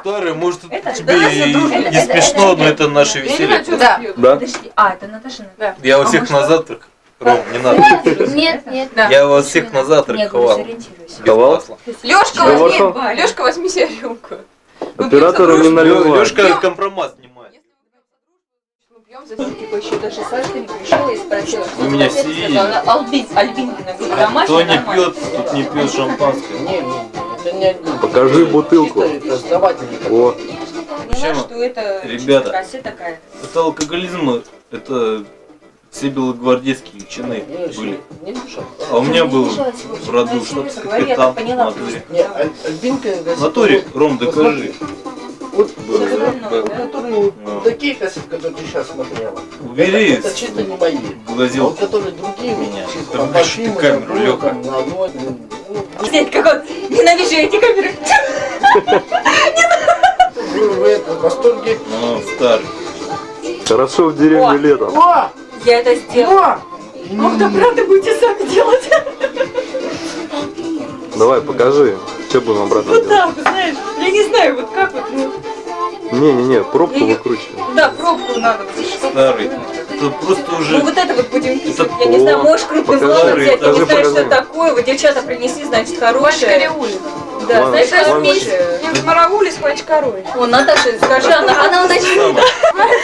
Старый, может, Это- тебе да, и это- не это- смешно, это- но это наше Я не веселье. Да. Да? Подожди. А, это Наташина. Я у А всех может- на завтрак. Ром, не надо. Нет, нет. Да. Я вас всех на завтрак Нет, ховал. масла. Лёшка, Да возьми. Лёшка, возьми себе рюмку. Мы Оператору не наливай. Лешка компромат снимает. Мы пьем за. Типа еще даже Сашка не пришел и спросила, что Вы меня сидите. Альбин, домашняя, Кто не пьет, тут не пьет шампанское. Не, не, не, это не один. Покажи бутылку. О, Поняла, что это Ребята. Такая. Это алкоголизм, это все белогвардейские чины Не, были. А у меня был в роду я капитан в натуре. В натуре, Ром, докажи. Вот, которые Ну. такие кассеты, которые ты сейчас смотрела. Убери Это, это чисто не мои. А глазел. вот которые другие Меня. чисто Там большие, ты камеру, на Лёха. Ну, Знаете, как он, ненавижу эти камеры. вы в этом восторге. Ну, старый. хорошо в деревне летом. О! Я это сделала. О! Ох, да правда будете сами делать. Давай, покажи. Что будем обратно Вот делать? так, знаешь, я не знаю, вот как вот, ну, Не-не-не, пробку выкручивай. да, пробку надо. Старый. Это просто Ну уже... вот это вот будем писать. Это Я не знаю, можешь крупный покажи, план взять, я не знаю, что такое. Вот девчата принеси, значит, хорошее. Да, знаешь, ладно. хорошее. Не Мараули с Пачкарой. О, Наташа, скажи, она, она.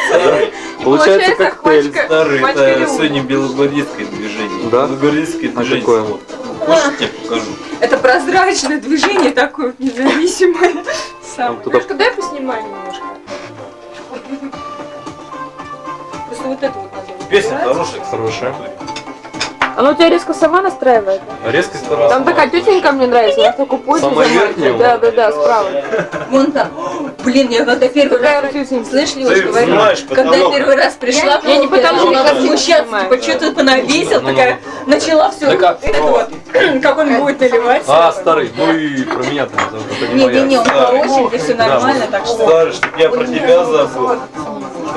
Старый. Получается коктейль. Старый, это сегодня белогвардейское движение. Да? Белогвардейское А движение. Хочешь, я тебе покажу? Это прозрачное движение такое вот независимое. Самое. Туда Лёшка, дай поснимай немножко. Просто вот это вот. Песня хорошая, Хорошая. Оно тебя резко сама настраивает? Резкость старая. Там такая тетенька мне нравится, она такой поздно Самая верхняя? Да, да, да, справа. Вон там. Блин, я когда первый раз... Слышь, Ты Лёш, говорю, когда я первый раз пришла, Я не я картинку смущаться, типа, что-то понавесил, Ну, ну, такая, начала все, как? он будет наливать. А, старый, ну и про меня там, Не-не-не, он Старый. по очереди, все нормально, так что... Старый, чтоб я про тебя забыл.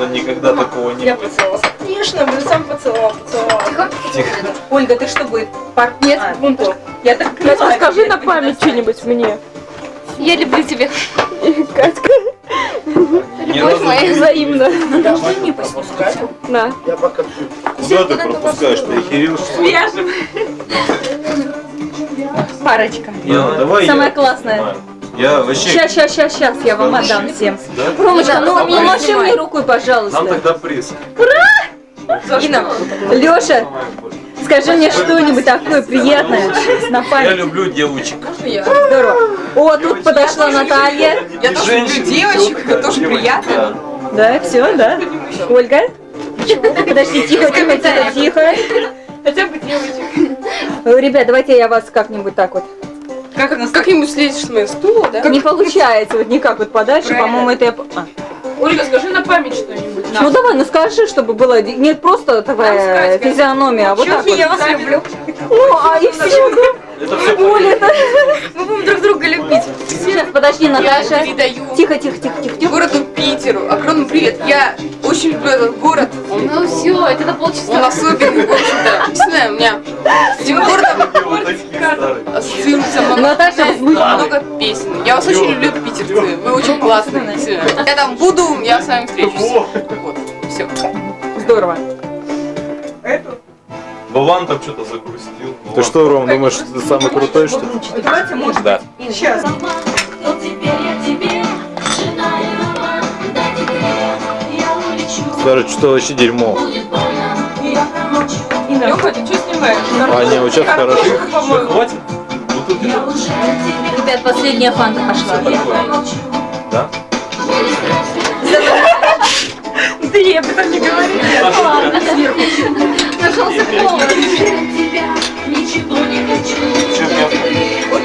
Что никогда такого не Я будет. поцеловала. Конечно, блин, сам поцеловал, поцеловал. Ольга, ты что будет? Пар... Нет, А, вон то. Я так Катя, скажи на память что-нибудь мне. Я люблю тебя. Катька, Любовь моя. не- взаимно. Должны мне поснимать. На. Я пока Куда ты пропускаешь? Ты охерел? что ли? Вяжем. Парочка. Не, ну давай Самая я классная. снимаю. Я вообще... Сейчас, сейчас, сейчас, сейчас, я вам отдам всем. Да? Ромочка, ну давай, маши мне рукой, пожалуйста. Нам тогда приз. Инна, Леша, скажи мне что-нибудь такое приятное на Я память. люблю девочек. Здорово. О, тут подошла Наталья. Я тоже люблю девочек, это тоже приятно. Да, все, да. Ольга. Подожди, тихо, тихо, тихо, тихо. Хотя бы девочек. Ребят, давайте я вас как-нибудь так вот. Как, как-нибудь слезешь с моего стула, да? Не получается, вот никак вот подальше, по-моему, это я... а. Ольга, скажи на память что-нибудь. Ну давай, ну скажи, чтобы было ди- не просто такая сказать, физиономия, а вот так вот. Я вас люблю. Ну, а и все. Это все это... Мы будем друг друга любить. Сейчас, подожди, Наташа. Я передаю Тихо, тихо, тихо, тихо, городу Питеру огромный привет. Я очень люблю этот город. Он, Ну все, это на он полчаса. особенный, в общем-то. Действительно, у меня с этим городом ассоциируется много, Наташа, много песен. Я вас очень люблю, питерцы. Вы очень классные. Я там буду, я с вами встречусь. Вот, все. Здорово. Вован там что-то закрустил. Ты Вован. что, Ром, думаешь, ты самый крутой, что ли? Давайте, может, Да. сейчас. Старый, что вообще дерьмо. Леха, ты что снимаешь? А, не, вот сейчас хорошо. Всё, хватит? Ребят, последняя фанта пошла. Да? Да я об этом не говорю. Ладно. Нашелся повод. тебя ничего не хочу.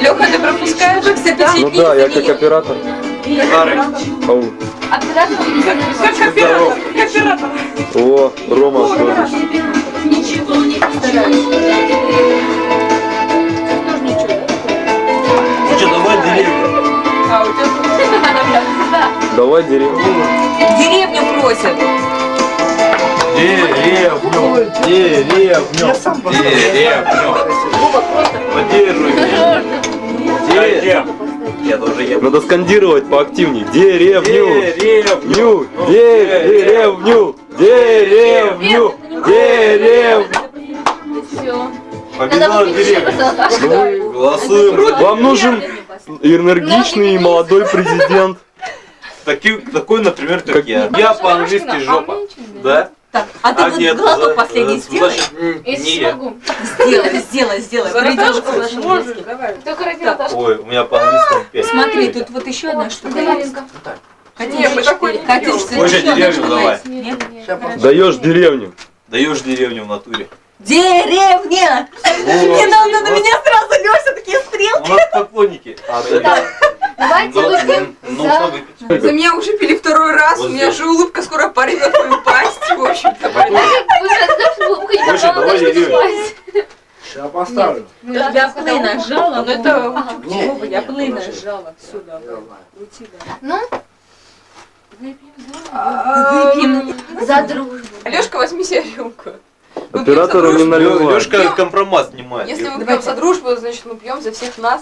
Леха, ты пропускаешь? Ну да, я как оператор. Ау. Как Здоров. оператор. О, Рома, что? Ничего не. Ну что, давай деревья. А, у тебя Давай деревню. Деревню просят. Деревню. Деревню. Деревню. Поддерживай меня. Деревню. Я тоже ем. Надо скандировать поактивнее. Деревню. Деревню. Ню, деревню, деревню, деревню. Все. Победила деревня. Голосуем. Вам нужен энергичный и молодой президент. Такой, такой, например, как я. Я по-английски жопа. Да? Так, а ты А вот нет, глоток за- последний э, сделай. значит, не смогу. Сделай, сделай, сделай. Придешь к нашему Можешь, давай. Только ради Наташки. Ой, у меня по-английскому 5. Смотри, тут вот еще одна штука есть. Что Хочешь деревню давай? Даешь деревню. Даешь деревню в натуре. Деревня! Не надо на меня сразу, Леша, такие стрелки. У нас поклонники. А, да. Давайте выпьем за... За меня уже пили второй раз, у меня же улыбка скоро порвет твою пасть, Слушай, давай деревню. спать. Сейчас поставлю. Ну, Я да, плына сжала, но это Не, Вова, я положи. сжала сюда. Я. Ну, Выпьем. за дружбу. Лешка, возьми себе рюмку. Мы Оператору не наливай. Лешка компромат снимает. Если мы пьем за дружбу, значит мы пьем за всех нас.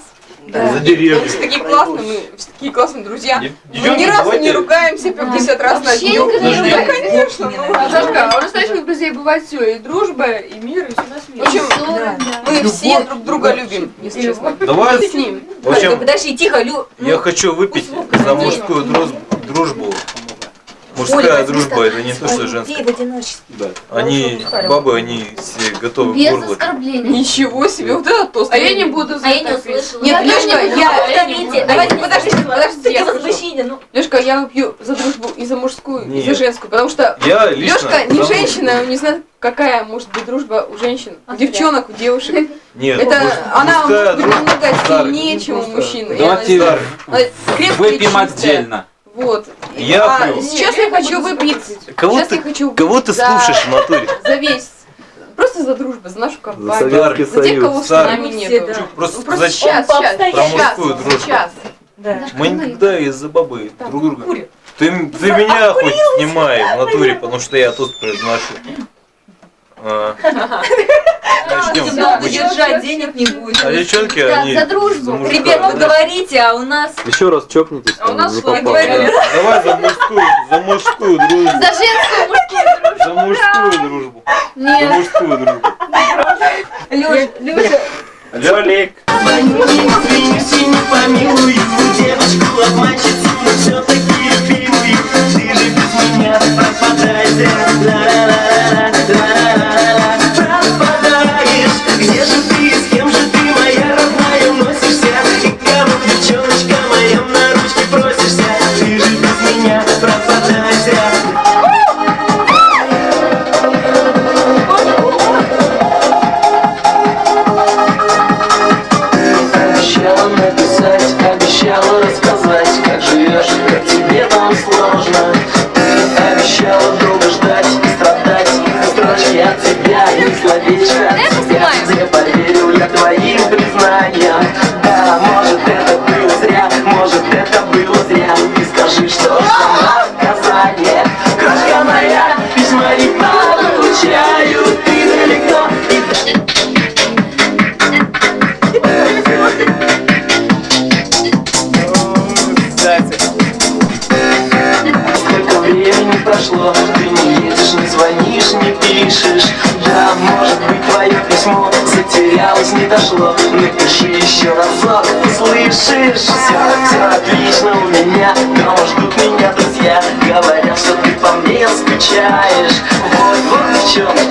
За Мы деревню. все такие классные, мы все такие классные друзья. Дев- Мы ни разу не ругаемся по 50 раз на дню. Ну, конечно, ну. Сашка, а у настоящих друзей бывает все, и дружба, и мир, и все на В свете. общем, Ссоры, да. мы все друг друга любим, если честно. Давай, С ним. в общем, Подожди, тихо, Лю. я хочу выпить за мужскую дружбу. Мужская дружба, это не то, что женская. в одиночестве. Да. Они, бабы, они все готовы Без горло. оскорблений. Ничего себе, вот это тост. А я не буду за А я не услышала. Нет, Я Лешка, я-. Давайте, подождите, подождите, я скажу. ну. Лешка, я выпью за дружбу и за мужскую, и за женскую, потому что Я лично... Лешка не женщина, не знает, какая может быть дружба у женщин, у А девчонок, у девушек. Нет, Это муж- она мужская может быть дружба намного сильнее, чем у мужчин. Давайте выпьем чистая. отдельно. Вот. Я а пью. сейчас я я хочу выпить. Кого сейчас ты, я хочу кого ты за- слушаешь в натуре? за весь. Просто за дружбу, за нашу За компанию. Советский За тех, кого с нами нету. Да. Просто, Ну, просто зачем? сейчас, сейчас, мужскую дружбу. сейчас. Да. Мы никогда из-за бабы друг друга. курит. Ты, ты меня хоть снимай в натуре, потому что я тут произношу. А. Начнем. Держать денег не будет. А девчонки, Да, они... за дружбу. мужскую. Ребят, вы говорите, а у нас... Еще раз чокнитесь. А у нас за. Да, Давай за мужскую, за мужскую дружбу. За женскую мужскую. За мужскую дружбу. За Нет. мужскую дружбу. Лёш, Лёша, Лёлик. Помилуй Девочку обманщицу, но все-таки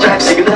в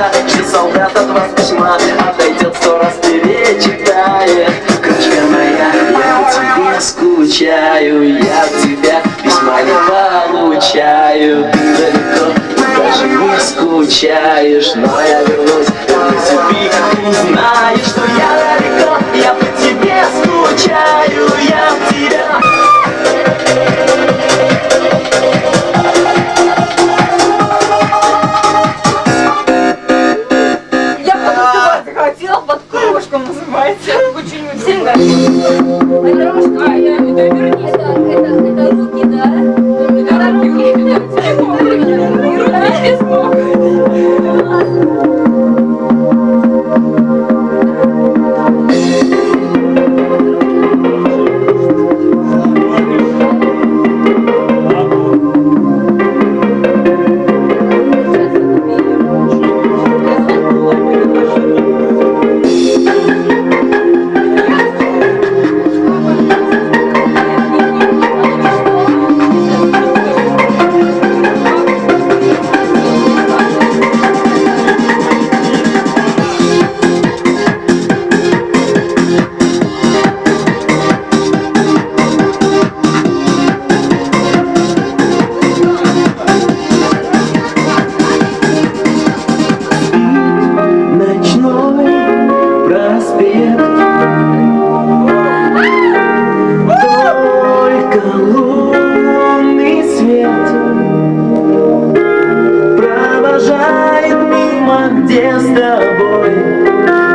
где с тобой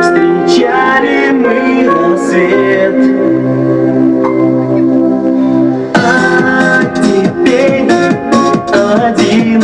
встречали мы рассвет. А теперь один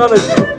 Давай, цыганочку!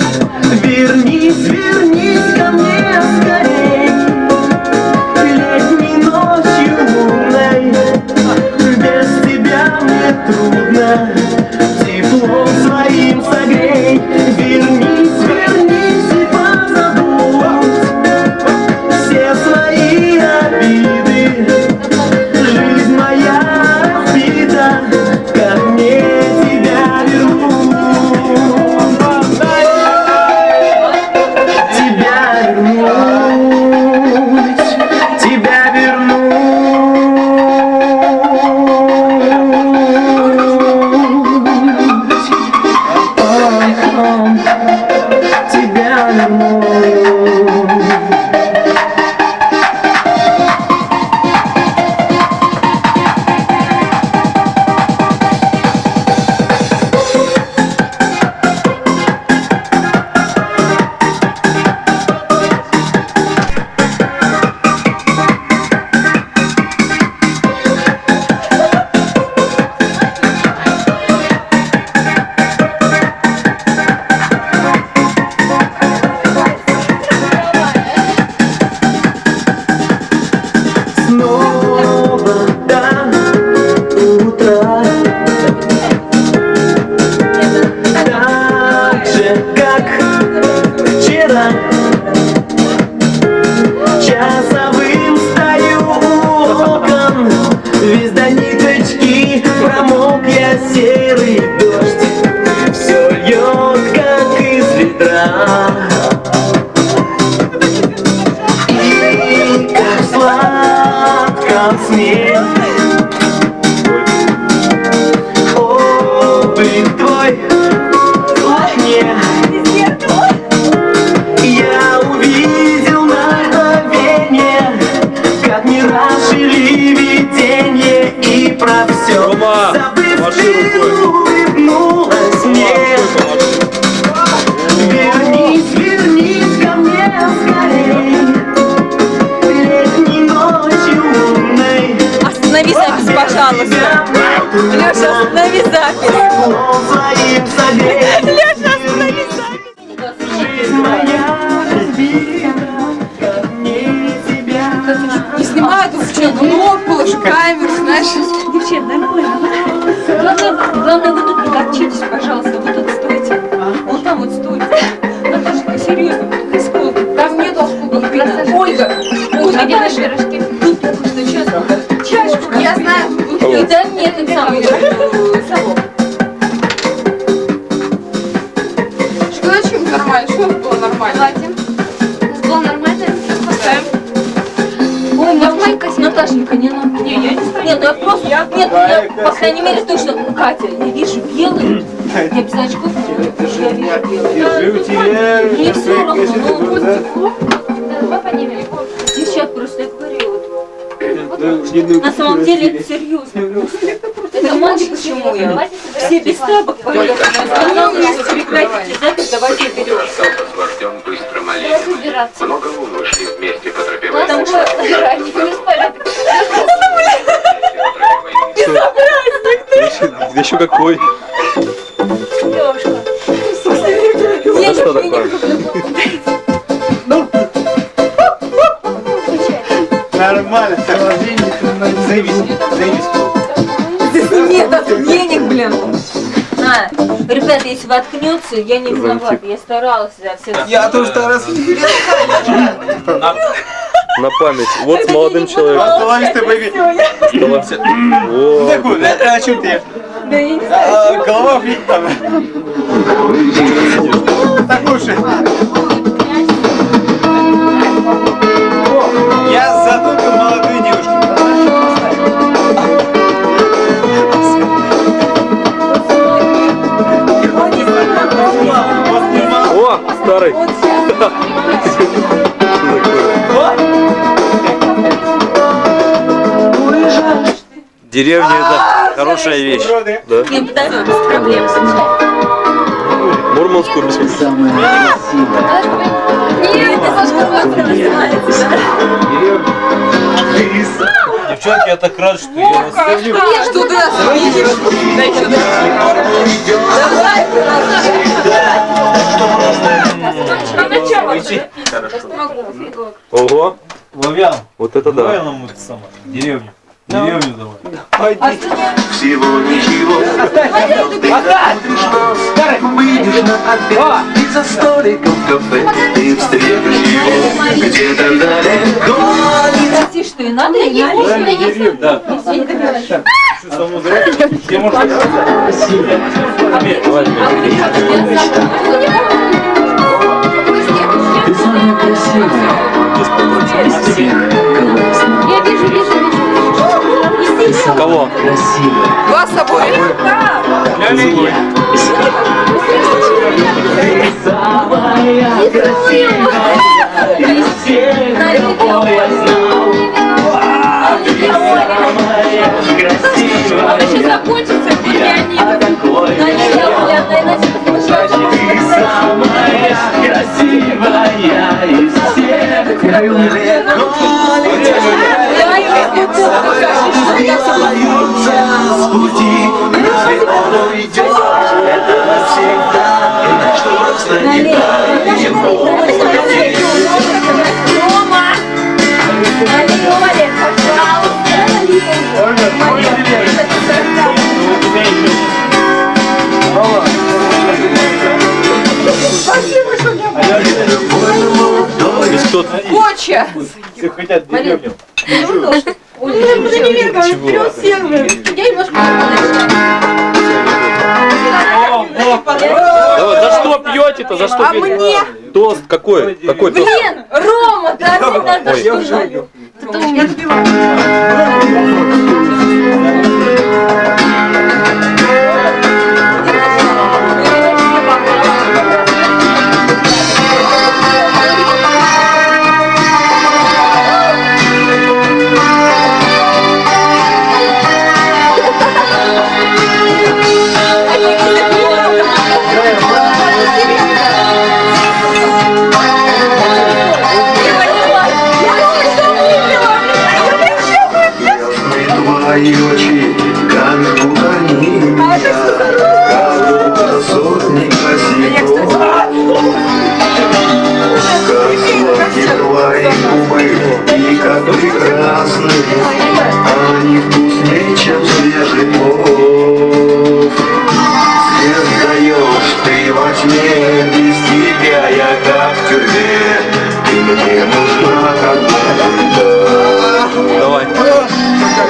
Серьезно, тут осколки. Там нет осколков. Ольга, Ольга, Наташа, тут только что честно. Чашку. Я знаю. И дай мне этот самый э, совок. Что зачем нормально? Что было нормально? Было нормально? Поставим. Ой, Наташенька, Наташенька, не надо. Не, я не знаю. Нет, ну я просто, нет, я, по крайней мере, точно, Катя, я вижу белый, я без очков, но я вижу белый. Мне все равно, Давай поднимем. девчат, просто я говорю, вот, на самом деле это серьезно. Это мальчик, почему я? Все без тапок поехали, я сказала, если прекратите запись, давайте берем. Вождем быстро Давайте убираться. Много лун вышли вместе по тропе Потому что Убирать, не спали. Да еще какой? Это что такое? Нормально, Заебись, заебись. Нет, денег, блин. А, ребята, если воткнется, я не виновата, я старалась за все. Я тоже стараюсь. На память. Вот с молодым человеком. Ты, бэби. О, Такой, да? А что ты? Да я не А, Голова бит там. Слушай. Я задумал молодую девушку. О, старый. Деревня это хорошая вещь. Да. Не подойдет, без проблем. Мурманскую называется, Девчонки, я так рад, что я вас Нет, что ты нас видишь? Да еще Ого, Ловян, вот это давай да. нам это самое, деревню. Деревню давай. Всего ничего. Выйдешь на обед И за столиком в кафе. Ты встретишь его Где-то далеко Прости, что и надо, и не Да, не деревню, да. Все можно Ты самая красивая. Я вижу, вижу, вижу. Кого? Красивая Вас с собой. Самая красивая Из всех, кого я знал Самая красивая Сейчас закончится, Я такой Ты самая красивая из всех. далеко Сбиваются с пути. Если он уйдет, это навсегда. Что навсегда не! Налей, Без кто Коча. Все хотят деревню. Давай, за что пьете-то? За что А пьете? мне? Тост какой? Какой тост? Блин, Рома, ты всегда Ой, я что Без тебя я как в тюрьме Ты мне нужна как вода Давай.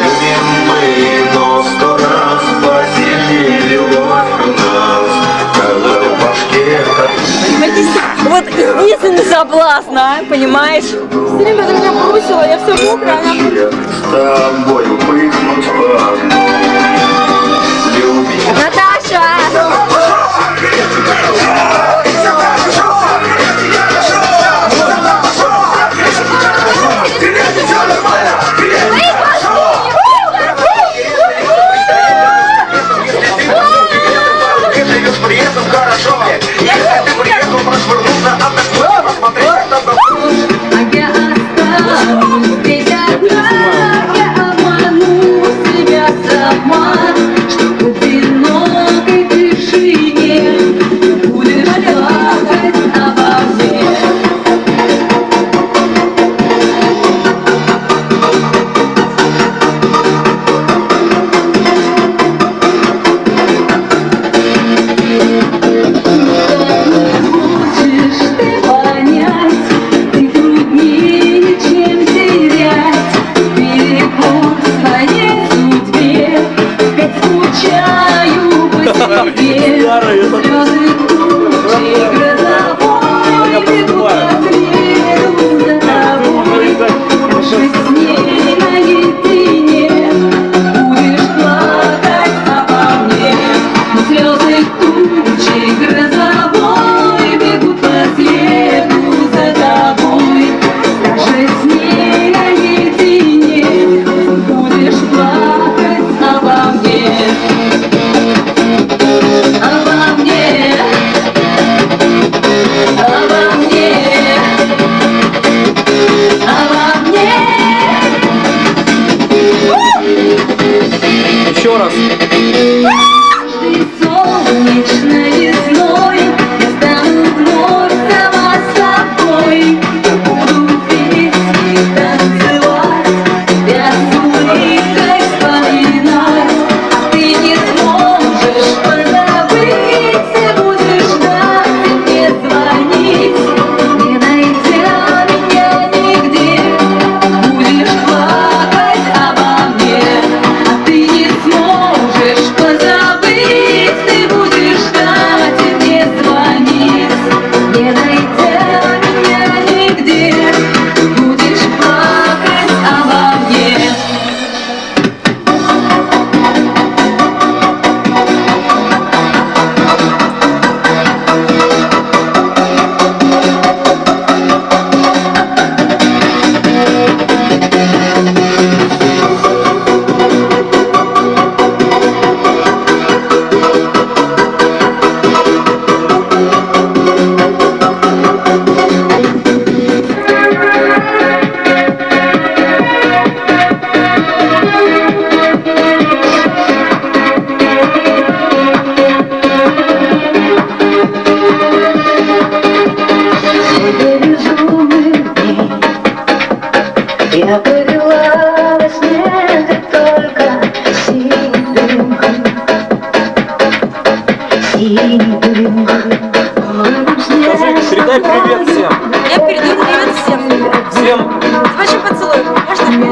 Любим мы, но сто раз посильнее любовь у нас Когда в башке Вот единственный соблазн, а, понимаешь? Все время ты меня бросила, я все мокрая, она с тобою пыхнуть Thank you.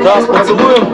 Да, поцелуем.